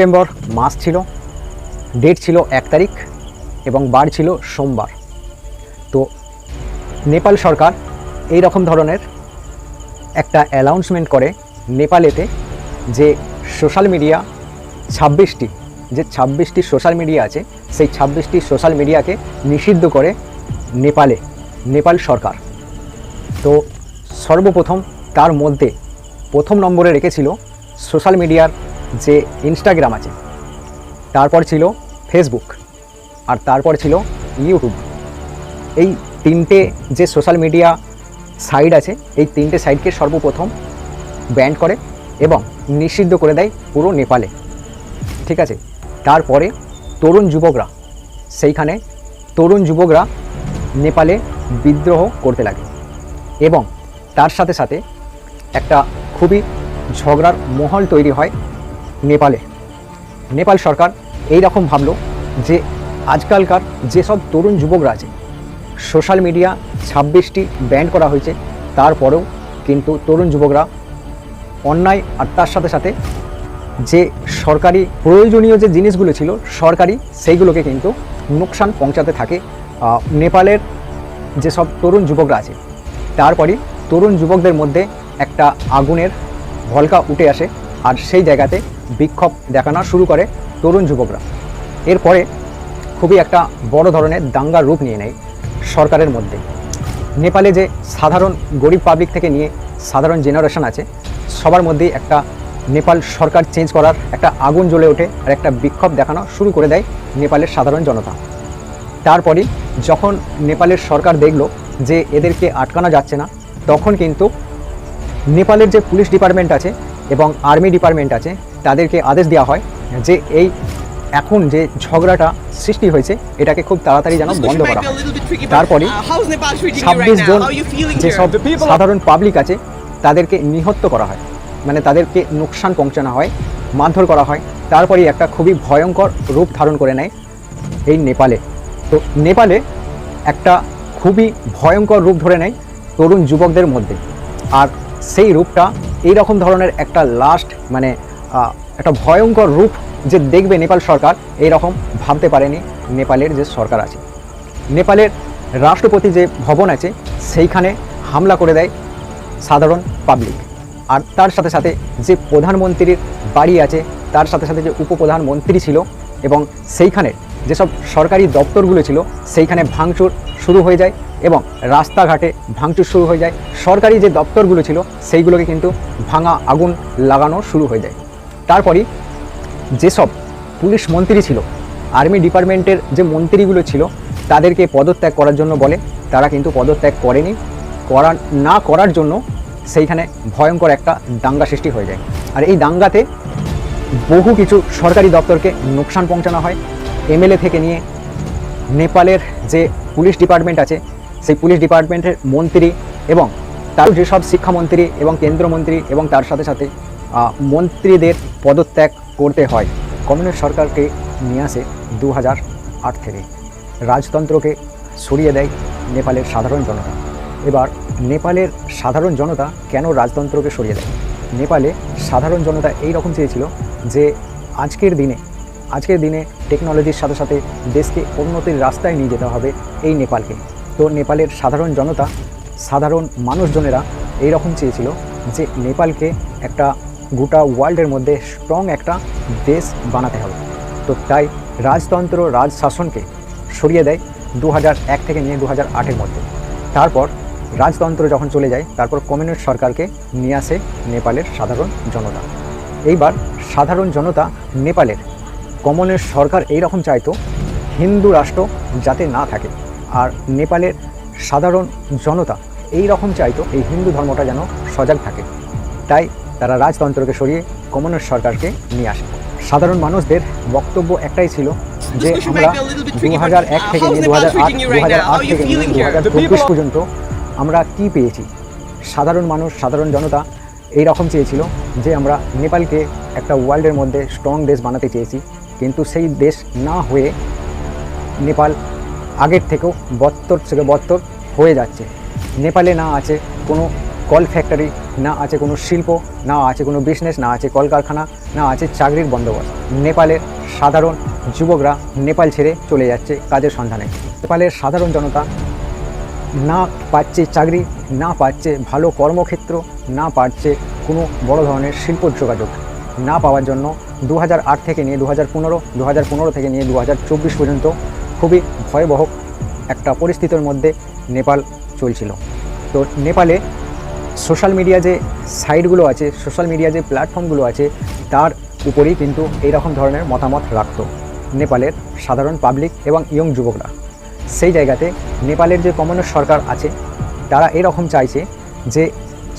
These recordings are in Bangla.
সেপ্টেম্বর মাস ছিল, ডেট ছিল এক তারিখ এবং বার ছিল সোমবার। তো নেপাল সরকার এই রকম ধরনের একটা অ্যানাউন্সমেন্ট করে নেপালেতে যে সোশ্যাল মিডিয়া ছাব্বিশটি, যে ছাব্বিশটি সোশ্যাল মিডিয়া আছে, সেই ছাব্বিশটি সোশ্যাল মিডিয়াকে নিষিদ্ধ করে নেপালে, নেপাল সরকার। তো সর্বপ্রথম তার মধ্যে প্রথম নম্বরে রেখেছিল সোশ্যাল মিডিয়ার যে ইনস্টাগ্রাম আছে, তারপর ছিল ফেসবুক আর তারপর ছিল ইউটিউব এই তিনটে যে সোশ্যাল মিডিয়া সাইট আছে, এই তিনটে সাইটকে সর্বপ্রথম ব্যান্ড করে এবং নিষিদ্ধ করে দেয় পুরো নেপালে ঠিক আছে? তারপরে তরুণ যুবকরা, সেইখানে তরুণ যুবকরা নেপালে বিদ্রোহ করতে লাগে এবং তার সাথে সাথে একটা খুবই ঝগড়ার মহল তৈরি হয় নেপালে। নেপাল সরকার এই রকম ভাবলো যে আজকালকার যেসব তরুণ যুবকরা আছে সোশ্যাল মিডিয়া ছাব্বিশটি ব্যান করা হয়েছে, তারপরেও কিন্তু তরুণ যুবকরা অন্যায় আর তার সাথে সাথে যে সরকারি প্রয়োজনীয় যে জিনিসগুলো ছিল, সরকারি সেইগুলোকে কিন্তু নোকসান পৌঁছাতে থাকে নেপালের যেসব তরুণ যুবকরা আছে। তারপরই তরুণ যুবকদের মধ্যে একটা আগুনের ভলকা উঠে আসে, আর সেই জায়গাতে বিক্ষোভ দেখানো শুরু করে তরুণ যুবকরা। এরপরে খুবই একটা বড় ধরনের দাঙ্গার রূপ নিয়ে নেয় সরকারের মধ্যে। নেপালে যে সাধারণ গরিব পাবলিক থেকে নিয়ে সাধারণ জেনারেশন আছে, সবার মধ্যেই একটা নেপাল সরকার চেঞ্জ করার একটা আগুন জ্বলে ওঠে আর একটা বিক্ষোভ দেখানো শুরু করে দেয় নেপালের সাধারণ জনতা। তারপরই যখন নেপালের সরকার দেখল যে এদেরকে আটকানো যাচ্ছে না, তখন কিন্তু নেপালের যে পুলিশ ডিপার্টমেন্ট আছে এবং আর্মি ডিপার্টমেন্ট আছে তাদেরকে আদেশ দেওয়া হয় যে এই এখন যে ঝগড়াটা সৃষ্টি হয়েছে এটাকে খুব তাড়াতাড়ি যেন বন্ধ করা হয়। তারপরে ছাব্বিশ জন যেসব সাধারণ পাবলিক আছে তাদেরকে নিহত করা হয়। মানে তাদেরকে নোকসান পৌঁছানো হয় মারধর করা হয়। তারপরেই একটা খুবই ভয়ঙ্কর রূপ ধারণ করে নেয় এই নেপালে। তো নেপালে একটা খুবই ভয়ঙ্কর রূপ ধরে নেয় তরুণ যুবকদের মধ্যে। আর সেই রূপটা এই রকম ধরনের একটা লাস্ট মানে একটা ভয়ঙ্কর রূপ যে দেখবে নেপাল সরকার এই রকম ভাবতে পারেনি নেপালের যে সরকার আছে। নেপালের রাষ্ট্রপতি যে ভবন আছে, সেইখানে হামলা করে দেয় সাধারণ পাবলিক আর তার সাথে সাথে যে প্রধানমন্ত্রীর বাড়ি আছে, তার সাথে সাথে যে উপপ্রধানমন্ত্রী ছিল, এবং সেইখানে যেসব সরকারি দপ্তরগুলো ছিল, সেইখানে ভাঙচুর শুরু হয়ে যায় এবং রাস্তাঘাটে ভাঙচুর শুরু হয়ে যায়। সরকারি যে দপ্তরগুলো ছিল, সেইগুলোকে কিন্তু ভাঙা আগুন লাগানো শুরু হয়ে যায়। তারপরই যেসব পুলিশ মন্ত্রী ছিল, আর্মি ডিপার্টমেন্টের যে মন্ত্রীগুলো ছিল, তাদেরকে পদত্যাগ করার জন্য বলে, তারা কিন্তু পদত্যাগ করেনি। করা না করার জন্য সেইখানে ভয়ঙ্কর একটা দাঙ্গা সৃষ্টি হয়ে যায়। আর এই দাঙ্গাতে বহু কিছু সরকারি দপ্তরকে নোকসান পৌঁছানো হয়। এমএলএ থেকে নিয়ে নেপালের যে পুলিশ ডিপার্টমেন্ট আছে, সেই পুলিশ ডিপার্টমেন্টের মন্ত্রী এবং তার যেসব শিক্ষামন্ত্রী এবং কেন্দ্রমন্ত্রী এবং তার সাথে সাথে মন্ত্রীদের পদত্যাগ করতে হয়। কমিউনিস্ট সরকারকে নিয়ে আসে দু থেকে। রাজতন্ত্রকে সরিয়ে দেয় নেপালের সাধারণ জনতা। এবার নেপালের সাধারণ জনতা কেন রাজতন্ত্রকে সরিয়ে দেয়? নেপালে সাধারণ জনতা এই রকম চেয়েছিল যে, আজকের দিনে আজকের দিনে টেকনোলজির সাথে সাথে দেশকে উন্নতির রাস্তায় নিয়ে যেতে হবে এই নেপালকে। তো নেপালের সাধারণ জনতা, সাধারণ মানুষজনেরা এই রকম চেয়েছিল যে নেপালকে একটা গোটা ওয়ার্ল্ডের মধ্যে স্ট্রং একটা দেশ বানাতে হবে। তো তাই রাজতন্ত্র, রাজশাসনকে সরিয়ে দেয় দু এক থেকে নিয়ে দু হাজার আটের মধ্যে। তারপর রাজতন্ত্র যখন চলে যায়, তারপর কমিউনিস্ট সরকারকে নিয়ে আসে নেপালের সাধারণ জনতা। এইবার সাধারণ জনতা নেপালের কমিউনিস্ট সরকার এই রকম চাইতো হিন্দু রাষ্ট্র যাতে না থাকে। আর নেপালের সাধারণ জনতা এই রকম চাইতো এই হিন্দু ধর্মটা যেন সজাগ থাকে। তাই তারা রাজতন্ত্রকে সরিয়ে কমিউনিস্ট সরকারকে নিয়ে আসে। সাধারণ মানুষদের বক্তব্য একটাই ছিল যে আমরা দু হাজার এক থেকে নিয়ে দু হাজার আট দু হাজার আট থেকে নিয়ে দু হাজার চব্বিশ পর্যন্ত আমরা কি পেয়েছি? সাধারণ মানুষ সাধারণ জনতা এই রকম চেয়েছিল যে আমরা নেপালকে একটা ওয়ার্ল্ডের মধ্যে স্ট্রং দেশ বানাতে চেয়েছি। কিন্তু সেই দেশ না হয়ে নেপাল আগের থেকেও বত্তর থেকে বত্তর হয়ে যাচ্ছে। নেপালে না আছে কোনো কল ফ্যাক্টরি, না আছে কোনো শিল্প, না আছে কোনো বিজনেস, না আছে কলকারখানা, না আছে চাকরির বন্দোবস্ত। নেপালের সাধারণ যুবকরা নেপাল ছেড়ে চলে যাচ্ছে কাজের সন্ধানে। নেপালের সাধারণ জনতা না পাচ্ছে চাকরি, না পাচ্ছে ভালো কর্মক্ষেত্র, না পাচ্ছে কোনো বড় ধরনের শিল্প যোগাযোগ। না পাওয়ার জন্য দু হাজার আট থেকে নিয়ে দু হাজার পনেরো দু হাজার পনেরো থেকে নিয়ে দু হাজার চব্বিশ পর্যন্ত খুবই ভয়াবহ একটা পরিস্থিতির মধ্যে নেপাল চলছিল। তো নেপালে সোশ্যাল মিডিয়া যে সাইটগুলো আছে, সোশ্যাল মিডিয়া যে প্ল্যাটফর্মগুলো আছে, তার উপরেই কিন্তু এইরকম ধরনের মতামত রাখত নেপালের সাধারণ পাবলিক এবং ইয়ং যুবকরা। সেই জায়গাতে নেপালের যে কমিউনিস্ট সরকার আছে, তারা এরকম চাইছে যে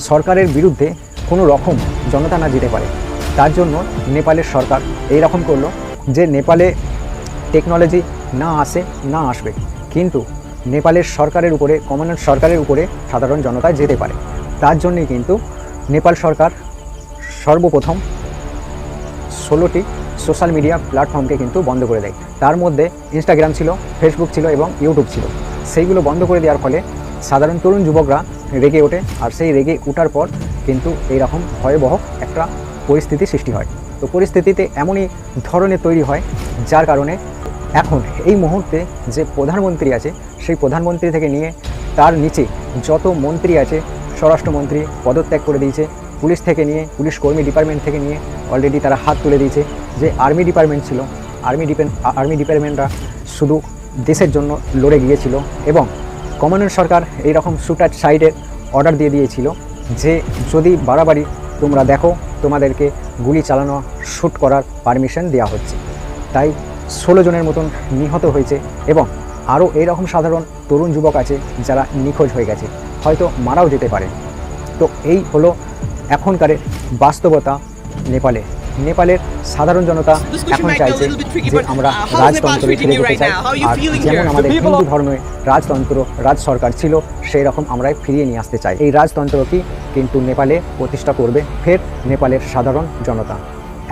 সরকারের বিরুদ্ধে কোনো রকম জনতা না যেতে পারে। তার জন্য নেপালের সরকার এই রকম করল যে নেপালে টেকনোলজি না আসে, না আসবে। কিন্তু নেপালের সরকারের উপরে কমিউনিস্ট সরকারের উপরে সাধারণ জনতা যেতে পারে। তার জন্যই কিন্তু নেপাল সরকার সর্বপ্রথম ষোলোটি সোশ্যাল মিডিয়া প্ল্যাটফর্মকে কিন্তু বন্ধ করে দেয়। তার মধ্যে ইনস্টাগ্রাম ছিল ফেসবুক ছিল এবং ইউটিউব ছিল। সেইগুলো বন্ধ করে দেওয়ার ফলে সাধারণ তরুণ যুবকরা রেগে ওঠে। আর সেই রেগে ওঠার পর কিন্তু এইরকম ভয়াবহ একটা পরিস্থিতি সৃষ্টি হয়। তো পরিস্থিতিতে এমনই ধরনের তৈরি হয়, যার কারণে এখন এই মুহূর্তে যে প্রধানমন্ত্রী আছে, সেই প্রধানমন্ত্রী থেকে নিয়ে তার নিচে যত মন্ত্রী আছে, স্বরাষ্ট্রমন্ত্রী পদত্যাগ করে দিয়েছে, পুলিশ থেকে নিয়ে, পুলিশ কর্মী ডিপার্টমেন্ট থেকে নিয়ে অলরেডি তারা হাত তুলে দিয়েছে। যে আর্মি ডিপার্টমেন্ট ছিল, আর্মি ডিপেন, আর্মি ডিপার্টমেন্টরা শুধু দেশের জন্য লড়ে গিয়েছিল এবং কমিউনিস্ট সরকার এই রকম শুটার সাইডের অর্ডার দিয়ে দিয়েছিল যে যদি বাড়াবাড়ি তোমরা দেখো, তোমাদেরকে গুলি চালানো শ্যুট করার পারমিশন দেওয়া হচ্ছে। তাই ষোলো জনের মতন নিহত হয়েছে এবং আরও এইরকম সাধারণ তরুণ যুবক আছে যারা নিখোঁজ হয়ে গেছে, হয়তো মারাও যেতে পারে। তো এই হলো এখনকারের বাস্তবতা নেপালে। নেপালের সাধারণ জনতা এখন চাইছে যে আমরা রাজতন্ত্রে ফিরে যেতে চাই। আর যেমন আমাদের হিন্দু ধর্মে রাজতন্ত্র রাজ সরকার ছিল সেই রকম আমরাই ফিরিয়ে নিয়ে আসতে চাই। এই রাজতন্ত্রটি কিন্তু নেপালে প্রতিষ্ঠা করবে ফের নেপালের সাধারণ জনতা।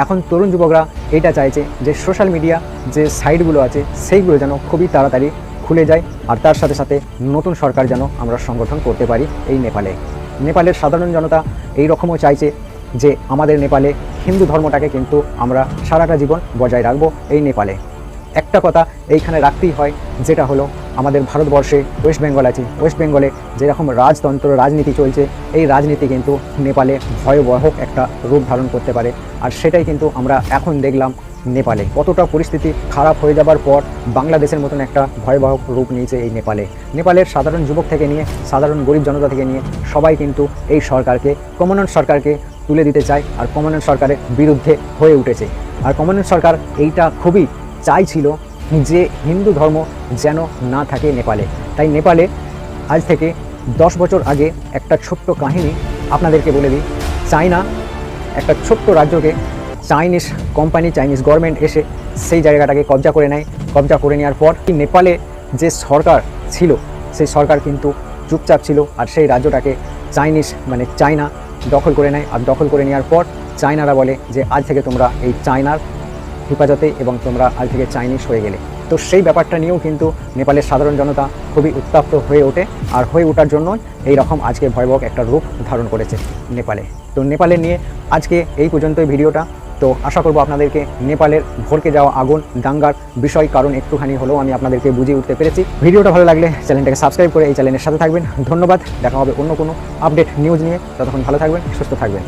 এখন তরুণ যুবকরা এটা চাইছে যে সোশ্যাল মিডিয়া যে সাইটগুলো আছে সেইগুলো যেন খুবই তাড়াতাড়ি খুলে যায় আর তার সাথে সাথে নতুন সরকার যেন আমরা সংগঠন করতে পারি এই নেপালে। নেপালের সাধারণ জনতা এই রকমও চাইছে যে আমাদের নেপালে হিন্দু ধর্মটাকে কিন্তু আমরা সারাটা জীবন বজায় রাখব এই নেপালে। একটা কথা এইখানে রাখতেই হয়, যেটা হলো আমাদের ভারতবর্ষে ওয়েস্ট বেঙ্গল আছে। ওয়েস্ট বেঙ্গলে যেরকম রাজতন্ত্র, রাজনীতি চলছে, এই রাজনীতি কিন্তু নেপালে ভয়াবহ একটা রূপ ধারণ করতে পারে। আর সেটাই কিন্তু আমরা এখন দেখলাম নেপালে। কতটা পরিস্থিতি খারাপ হয়ে যাবার পর বাংলাদেশের মতন একটা ভয়াবহ রূপ নিয়েছে এই নেপালে। নেপালের সাধারণ যুবক থেকে নিয়ে, সাধারণ গরিব জনতা থেকে নিয়ে সবাই কিন্তু এই সরকারকে কমিউনিস্ট সরকারকে তুলে দিতে চায় আর কমিউনিস্ট সরকারের বিরুদ্ধে হয়ে উঠেছে। আর কমিউনিস্ট সরকার এইটা খুবই চাইছিল যে হিন্দু ধর্ম যেন না থাকে নেপালে। তাই নেপালে আজ থেকে দশ বছর আগে একটা ছোট্ট কাহিনী আপনাদেরকে বলে দিই। চায়না একটা ছোট্ট রাজ্যকে চাইনিজ কোম্পানি, চাইনিজ গভর্নমেন্ট এসে সেই জায়গাটাকে কবজা করে নেয়। কবজা করে নেওয়ার পর নেপালে যে সরকার ছিল, সেই সরকার কিন্তু চুপচাপ ছিল আর সেই রাজ্যটাকে চাইনিজ মানে চায়না দখল করে নেয়। আর দখল করে নেওয়ার পর চায়নারা বলে যে, আজ থেকে তোমরা এই চায়নার হেফাজতে এবং তোমরা আজ থেকে চাইনিজ হয়ে গেলে। তো সেই ব্যাপারটা নিয়েও কিন্তু নেপালের সাধারণ জনতা খুবই উত্তপ্ত হয়ে ওঠে। আর হয়ে ওঠার জন্য এই রকম আজকে ভয়াবহ একটা রূপ ধারণ করেছে নেপালে। তো নেপালে নিয়ে আজকে এই পর্যন্তই ভিডিওটা। তো আশা করব আপনাদেরকে নেপালের ভোরকে যাওয়া আগুন, দাঙ্গার বিষয়, কারণ একটুখানি হলেও আমি আপনাদেরকে বুঝিয়ে উঠতে পেরেছি। ভিডিওটা ভালো লাগলে চ্যানেলটাকে সাবস্ক্রাইব করে এই চ্যানেলের সাথে থাকবেন। ধন্যবাদ, দেখা হবে অন্য কোনো আপডেট নিউজ নিয়ে। ততক্ষণ ভালো থাকবেন, সুস্থ থাকবেন।